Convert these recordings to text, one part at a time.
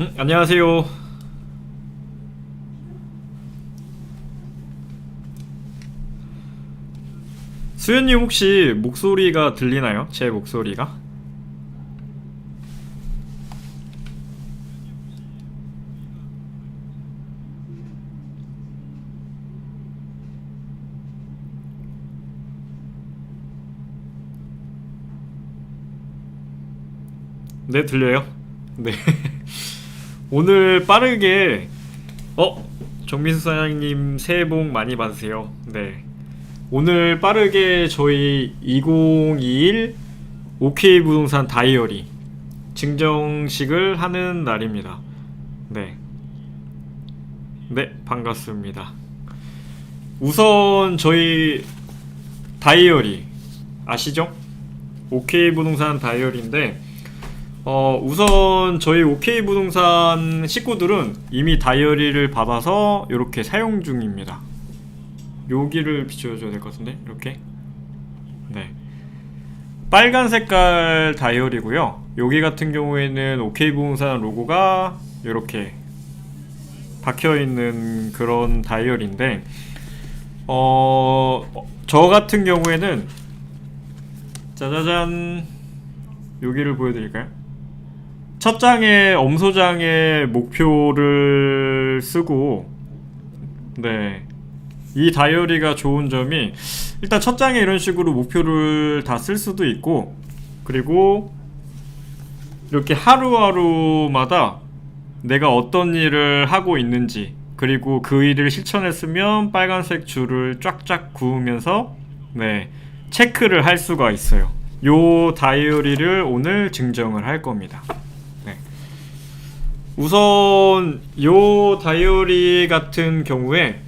음, 안녕하세요. 수현님 혹시 목소리가 들리나요? 제 목소리가? 네, 들려요? 네. 오늘 빠르게 어 정민수 사장님 새해 복 많이 받으세요. 네. 오늘 빠르게 저희 2021 OK 부동산 다이어리 증정식을 하는 날입니다. 네. 네, 반갑습니다. 우선 저희 다이어리 아시죠? OK 부동산 다이어리인데 어, 우선 저희 OK 부동산 식구들은 이미 다이어리를 받아서 이렇게 사용 중입니다. 여기를 비춰줘야 될 것 같은데 이렇게 네 빨간 색깔 다이어리고요. 여기 같은 경우에는 OK 부동산 로고가 이렇게 박혀 있는 그런 다이어리인데 어, 저 같은 경우에는 짜자잔 여기를 보여드릴까요? 첫 장에 엄소장의 목표를 쓰고 네. 이 다이어리가 좋은 점이 일단 첫 장에 이런 식으로 목표를 다 쓸 수도 있고 그리고 이렇게 하루하루마다 내가 어떤 일을 하고 있는지 그리고 그 일을 실천했으면 빨간색 줄을 쫙쫙 그으면서 네 체크를 할 수가 있어요. 요 다이어리를 오늘 증정을 할 겁니다. 네. 우선 요 다이어리 같은 경우에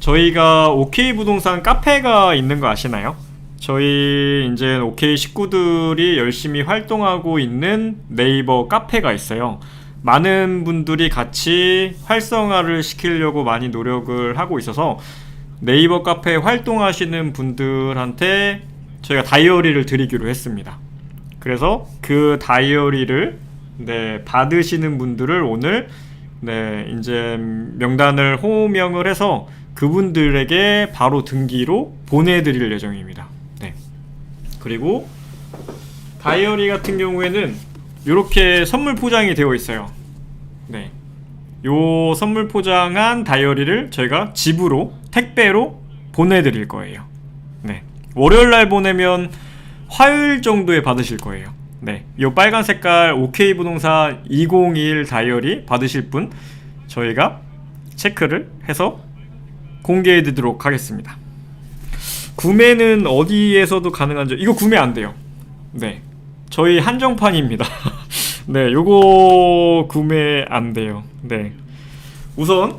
저희가 OK 부동산 카페가 있는 거 아시나요? 저희 이제 OK 식구들이 열심히 활동하고 있는 네이버 카페가 있어요. 많은 분들이 같이 활성화를 시키려고 많이 노력을 하고 있어서 네이버 카페 활동하시는 분들한테 저희가 다이어리를 드리기로 했습니다. 그래서 그 다이어리를 네, 받으시는 분들을 오늘 네, 이제 명단을 호명을 해서 그분들에게 바로 등기로 보내드릴 예정입니다. 네. 그리고 다이어리 같은 경우에는 이렇게 선물 포장이 되어 있어요. 네. 요 선물 포장한 다이어리를 저희가 집으로 택배로 보내드릴 거예요. 네. 월요일 날 보내면 화요일 정도에 받으실 거예요. 네. 요 빨간 색깔 OK 부동산 201 다이어리 받으실 분 저희가 체크를 해서 공개해 드리도록 하겠습니다. 구매는 어디에서도 가능한지 이거 구매 안 돼요. 네. 저희 한정판입니다. 네, 요거 구매 안 돼요. 네. 우선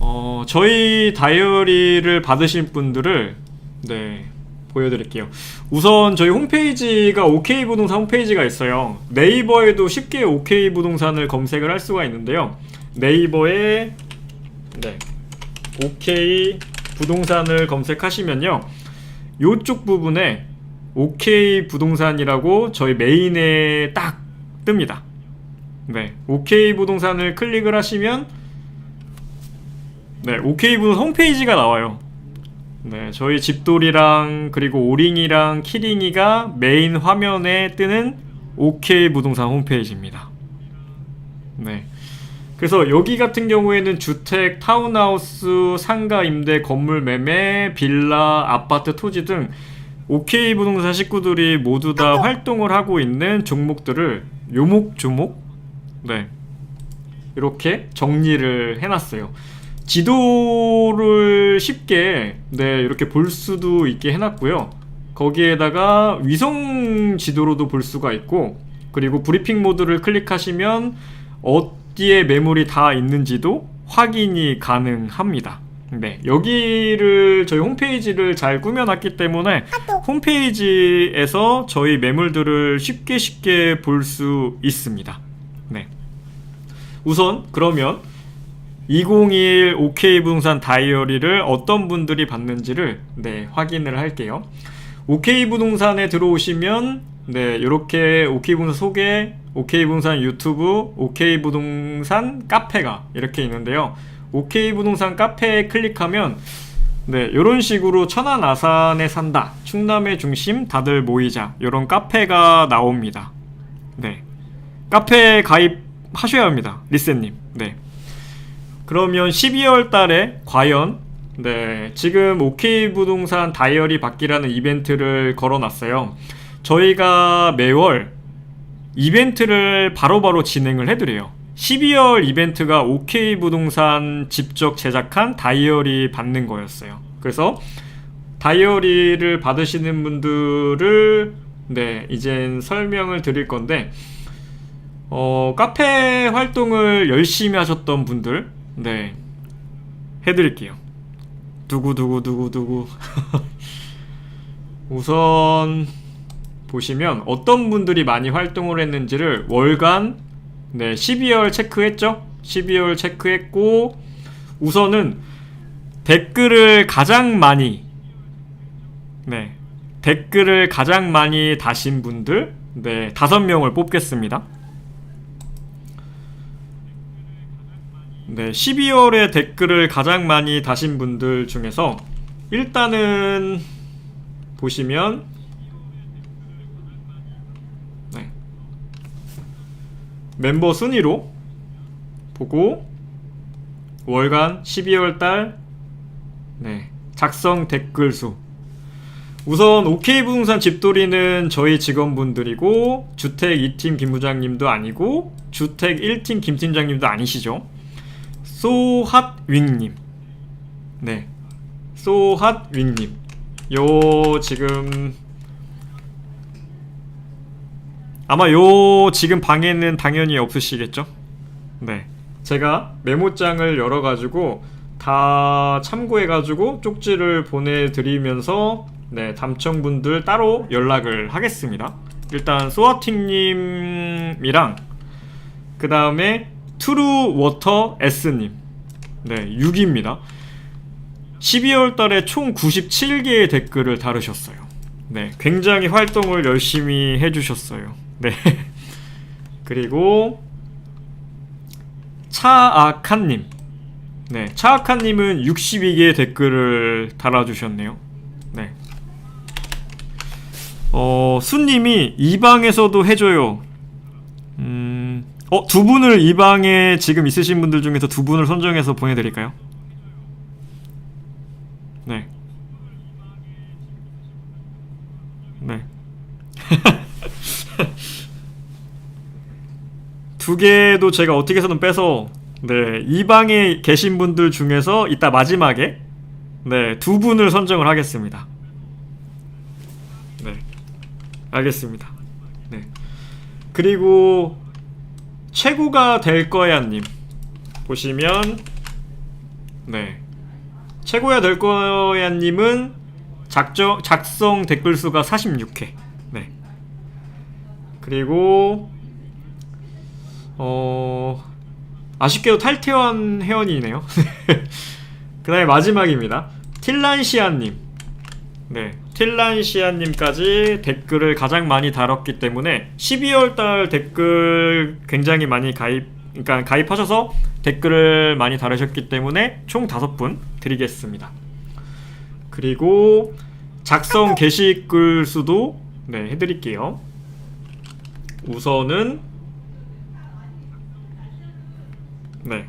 어, 저희 다이어리를 받으신 분들을 네, 보여드릴게요. 우선 저희 홈페이지가 OK 부동산 홈페이지가 있어요. 네이버에도 쉽게 OK 부동산을 검색을 할 수가 있는데요. 네이버에 네, OK 부동산을 검색하시면요. 요쪽 부분에 OK 부동산이라고 저희 메인에 딱 뜹니다. 네, OK 부동산을 클릭을 하시면 네, OK 부동산 홈페이지가 나와요. 네, 저희 집돌이랑 그리고 오링이랑 키링이가 메인 화면에 뜨는 OK 부동산 홈페이지입니다. 네. 그래서 여기 같은 경우에는 주택, 타운하우스, 상가 임대, 건물 매매, 빌라, 아파트 토지 등 OK 부동산 식구들이 모두 다 활동을 하고 있는 종목들을 요목조목 네 이렇게 정리를 해놨어요. 지도를 쉽게 네 이렇게 볼 수도 있게 해놨고요. 거기에다가 위성 지도로도 볼 수가 있고 그리고 브리핑 모드를 클릭하시면 어디에 매물이 다 있는지도 확인이 가능합니다. 네, 여기를 저희 홈페이지를 잘 꾸며놨기 때문에 홈페이지에서 저희 매물들을 쉽게 쉽게 볼 수 있습니다. 네. 우선 그러면 2021 OK 부동산 다이어리를 어떤 분들이 받는지를 네, 확인을 할게요. OK 부동산에 들어오시면 네, 이렇게 OK 부동산 소개, 오케이 부동산 유튜브, 오케이 부동산 카페가 이렇게 있는데요. 오케이 부동산 카페에 클릭하면 네, 이런 식으로 천안 아산에 산다. 충남의 중심 다들 모이자. 이런 카페가 나옵니다. 네. 카페 가입하셔야 합니다. 리셋님. 네. 그러면 12월 달에 과연 네, 지금 오케이 부동산 다이어리 받기라는 이벤트를 걸어놨어요. 저희가 매월 이벤트를 바로바로 진행을 해드려요. 12월 이벤트가 오케이 부동산 직접 제작한 다이어리 받는 거였어요. 그래서 다이어리를 받으시는 분들을 네, 이젠 설명을 드릴 건데 어, 카페 활동을 열심히 하셨던 분들 네. 해드릴게요. 두구두구두구두구. 우선 보시면 어떤 분들이 많이 활동을 했는지를 월간 네 12월 체크했죠? 12월 체크했고 우선은 댓글을 가장 많이 네 댓글을 가장 많이 다신 분들 네 다섯 명을 뽑겠습니다. 네 12월에 댓글을 가장 많이 다신 분들 중에서 일단은 보시면 네. 멤버 순위로 보고 월간 12월 달 네, 작성 댓글 수 우선 OK 부동산 집돌이는 저희 직원분들이고 주택 2팀 김 부장님도 아니고 주택 1팀 김 팀장님도 아니시죠. 소핫윙님 네 소핫윙님 요 지금 아마 요 지금 방에는 당연히 없으시겠죠? 네. 제가 메모장을 열어가지고 다 참고해가지고 쪽지를 보내드리면서 네, 담청분들 따로 연락을 하겠습니다. 일단 소아팅님이랑 그 다음에 트루워터 S님 네, 6입니다. 12월 달에 총 97개의 댓글을 다루셨어요. 네, 굉장히 활동을 열심히 해주셨어요. 네. 그리고 차아칸님. 네, 차아칸님은 62개의 댓글을 달아주셨네요. 네. 어, 수님이 이 방에서도 해줘요. 음, 어, 두 분을 이 방에 지금 있으신 분들 중에서 두 분을 선정해서 보내드릴까요? 네. 네. 두 개도 제가 어떻게 해서든 빼서 네, 이 방에 계신 분들 중에서 이따 마지막에 네, 두 분을 선정을 하겠습니다. 네. 알겠습니다. 네. 그리고 최고가 될 거야 님 보시면 네. 최고야 될 거야 님은 작정 작성 댓글 수가 46회. 네. 그리고 어 아쉽게도 탈퇴한 회원이네요. 그 다음에 마지막입니다. 틸란시아님. 네, 틸란시아님까지 댓글을 가장 많이 달았기 때문에 12월달 댓글 굉장히 많이 가입, 그러니까 가입하셔서 댓글을 많이 달으셨기 때문에 총 다섯 분 드리겠습니다. 그리고 작성 게시글 수도 네 해드릴게요. 우선은 네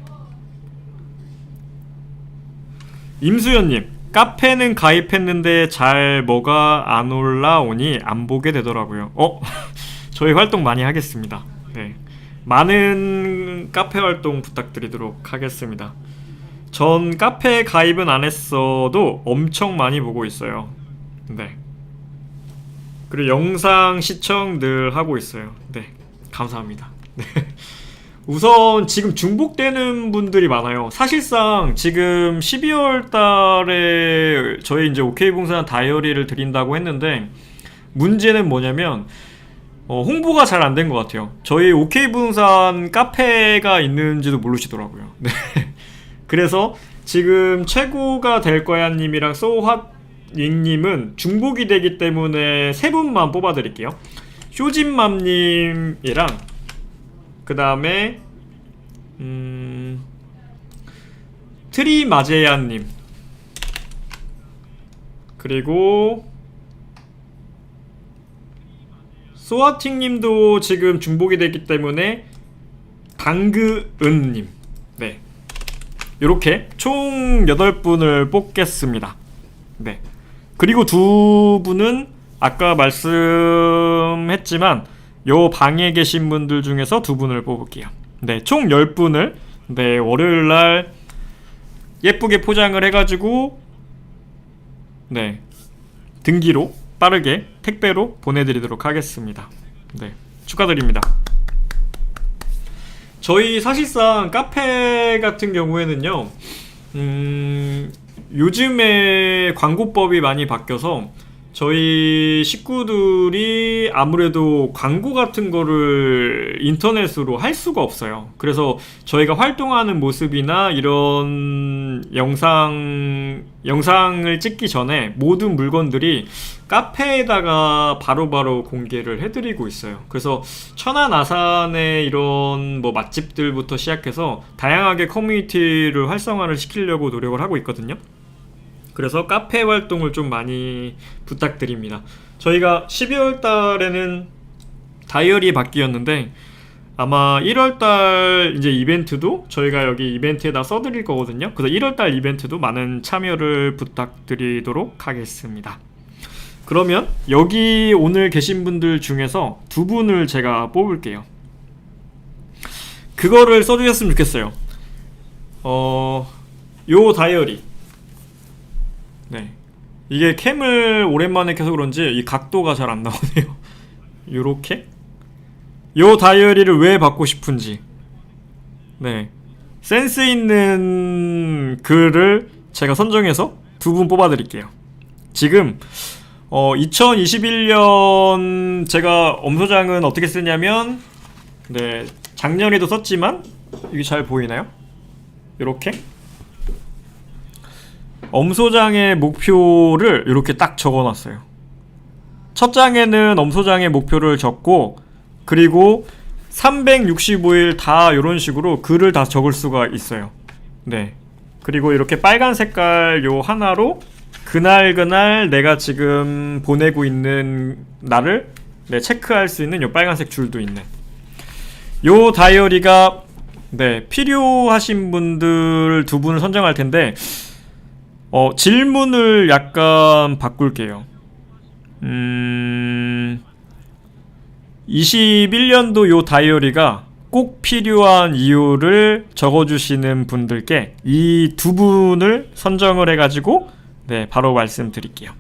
임수연님 카페는 가입했는데 잘 뭐가 안 올라오니 안 보게 되더라고요. 어 저희 활동 많이 하겠습니다. 네 많은 카페 활동 부탁드리도록 하겠습니다. 전 카페 가입은 안 했어도 엄청 많이 보고 있어요. 네. 그리고 영상 시청 늘 하고 있어요. 네. 감사합니다. 네. 우선 지금 중복되는 분들이 많아요. 사실상 지금 12월 달에 저희 이제 오케이 봉산 다이어리를 드린다고 했는데 문제는 뭐냐면 어, 홍보가 잘 안 된 것 같아요. 저희 오케이 부동산 카페가 있는지도 모르시더라고요. 네. 그래서 지금 최고가 될 거야 님이랑 소핫님은 중복이 되기 때문에 세 분만 뽑아드릴게요. 쇼진맘님이랑 그 다음에 음, 트리마제야님. 그리고 소아팅님도 지금 중복이 됐기 때문에 당그은님. 네. 이렇게 총 8분을 뽑겠습니다. 네. 그리고 두 분은 아까 말씀했지만 요 방에 계신 분들 중에서 두 분을 뽑을게요 네 총 10분을 네 월요일 날 예쁘게 포장을 해 가지고 네 등기로 빠르게 택배로 보내 드리도록 하겠습니다. 네 축하드립니다. 저희 사실상 카페 같은 경우에는요, 음, 요즘에 광고법이 많이 바뀌어서 저희 식구들이 아무래도 광고 같은 거를 인터넷으로 할 수가 없어요. 그래서 저희가 활동하는 모습이나 이런 영상, 영상을 찍기 전에 모든 물건들이 카페에다가 바로바로 공개를 해드리고 있어요. 그래서 천안 아산의 이런 뭐 맛집들부터 시작해서 다양하게 커뮤니티를 활성화를 시키려고 노력을 하고 있거든요. 그래서 카페 활동을 좀 많이 부탁드립니다. 저희가 12월 달에는 다이어리 바뀌었는데 아마 1월 달 이제 이벤트도 저희가 여기 이벤트에다 써드릴 거거든요. 그래서 1월 달 이벤트도 많은 참여를 부탁드리도록 하겠습니다. 그러면 여기 오늘 계신 분들 중에서 두 분을 제가 뽑을게요. 그거를 써주셨으면 좋겠어요. 어, 요 다이어리. 네. 이게 캠을 오랜만에 켜서 그런지 이 각도가 잘 안 나오네요. 요렇게. 요 다이어리를 왜 받고 싶은지. 네. 센스 있는 글을 제가 선정해서 두 분 뽑아드릴게요. 지금 어 2021년 제가 엄소장은 어떻게 쓰냐면 네 작년에도 썼지만 이게 잘 보이나요? 이렇게 엄소장의 목표를 이렇게 딱 적어놨어요. 첫 장에는 엄소장의 목표를 적고 그리고 365일 다 이런 식으로 글을 다 적을 수가 있어요. 네. 그리고 이렇게 빨간 색깔 요 하나로 그날 그날 내가 지금 보내고 있는 날을 네, 체크할 수 있는 요 빨간색 줄도 있네. 요 다이어리가 네, 필요하신 분들 두 분을 선정할 텐데 어, 질문을 약간 바꿀게요. 음, 21년도 요 다이어리가 꼭 필요한 이유를 적어주시는 분들께 이 두 분을 선정을 해가지고 네 바로 말씀드릴게요.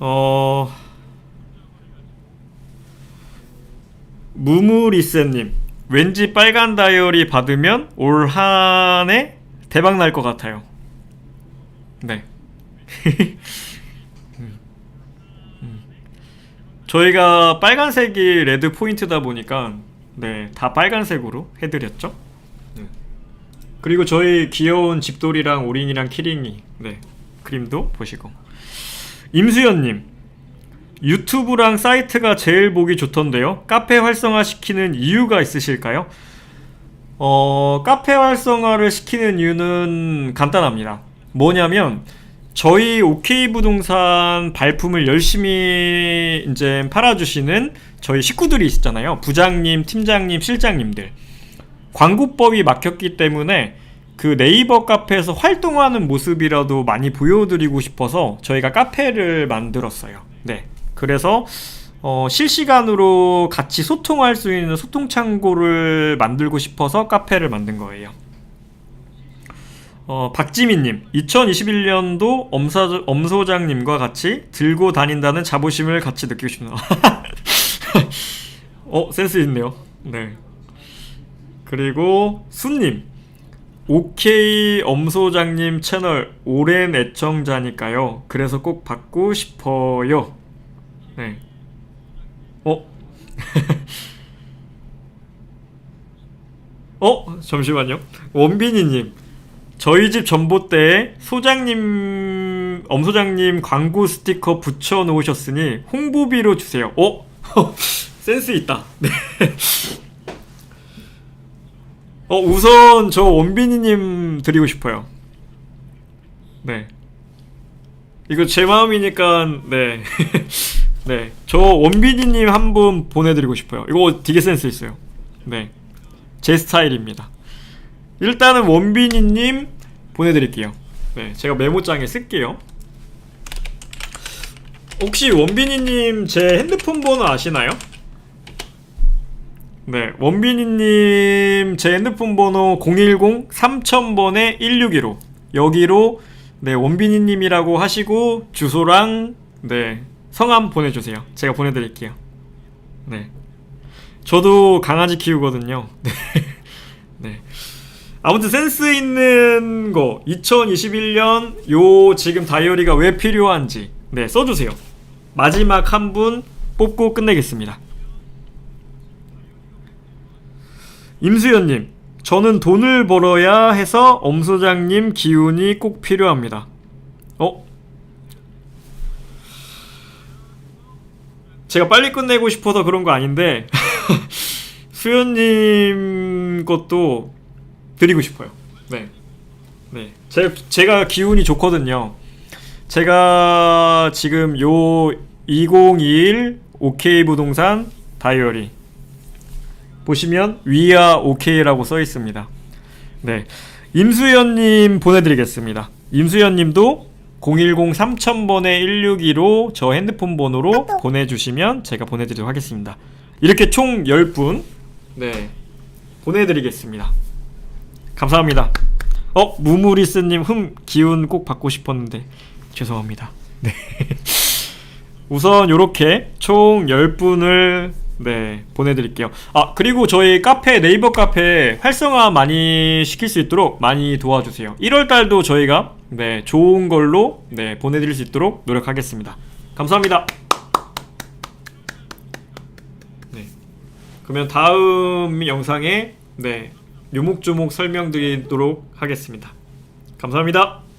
어 무무리세님 왠지 빨간 다이어리 받으면 올 한해 대박 날 것 같아요. 네. 저희가 빨간색이 레드 포인트다 보니까 네, 다 빨간색으로 해드렸죠. 네. 그리고 저희 귀여운 집돌이랑 오린이랑 키링이 네, 그림도 보시고 임수연님 유튜브랑 사이트가 제일 보기 좋던데요. 카페 활성화 시키는 이유가 있으실까요? 어, 카페 활성화를 시키는 이유는 간단합니다. 뭐냐면 저희 OK 부동산 발품을 열심히 이제 팔아주시는 저희 식구들이 있잖아요. 부장님, 팀장님, 실장님들. 광고법이 막혔기 때문에 그 네이버 카페에서 활동하는 모습이라도 많이 보여드리고 싶어서 저희가 카페를 만들었어요. 네. 그래서 어, 실시간으로 같이 소통할 수 있는 소통 창고를 만들고 싶어서 카페를 만든 거예요. 어, 박지민님, 2021년도 엄사, 엄소장님과 같이 들고 다닌다는 자부심을 같이 느끼고 싶네요. 어, 센스 있네요. 네. 그리고 순님, 오케이 엄소장님 채널 오랜 애청자니까요. 그래서 꼭 받고 싶어요. 네. 어? 어? 잠시만요. 원빈이님. 저희 집 전봇대에 소장님, 엄소장님 광고 스티커 붙여 놓으셨으니 홍보비로 주세요. 어? 센스 있다. 네. 어 우선 저 원빈이님 드리고 싶어요. 네. 이거 제 마음이니까 네. 네. 저 원빈이님 한 분 보내드리고 싶어요. 이거 되게 센스 있어요. 네. 제 스타일입니다. 일단은 원빈이님 보내드릴게요. 네. 제가 메모장에 쓸게요. 혹시 원빈이님 제 핸드폰 번호 아시나요? 네, 원빈이님 제 핸드폰 번호 010 3000번에 161호 여기로 네 원빈이님이라고 하시고 주소랑 네 성함 보내주세요. 제가 보내드릴게요. 네, 저도 강아지 키우거든요. 네, 네. 아무튼 센스 있는 거 2021년 요 지금 다이어리가 왜 필요한지 네 써주세요. 마지막 한 분 뽑고 끝내겠습니다. 임수연님, 저는 돈을 벌어야 해서 엄 소장님 기운이 꼭 필요합니다. 어? 제가 빨리 끝내고 싶어서 그런 거 아닌데 수연님 것도 드리고 싶어요. 네, 네, 제 제가 기운이 좋거든요. 제가 지금 요 2021 OK 부동산 다이어리 보시면 위아 OK라고 써 있습니다. 네. 임수연님 보내드리겠습니다. 임수연님도 010 3000번에 162로 저 핸드폰 번호로 보내주시면 제가 보내드리도록 하겠습니다. 이렇게 총 10분 네 보내드리겠습니다. 감사합니다. 어 무무리스님 흠 기운 꼭 받고 싶었는데 죄송합니다. 네. 우선 요렇게 총 10분을 네 보내드릴게요. 아 그리고 저희 카페 네이버 카페 활성화 많이 시킬 수 있도록 많이 도와주세요. 1월달도 저희가 네 좋은 걸로 네 보내드릴 수 있도록 노력하겠습니다. 감사합니다. 네. 그러면 다음 영상에 네 요목조목 설명드리도록 하겠습니다. 감사합니다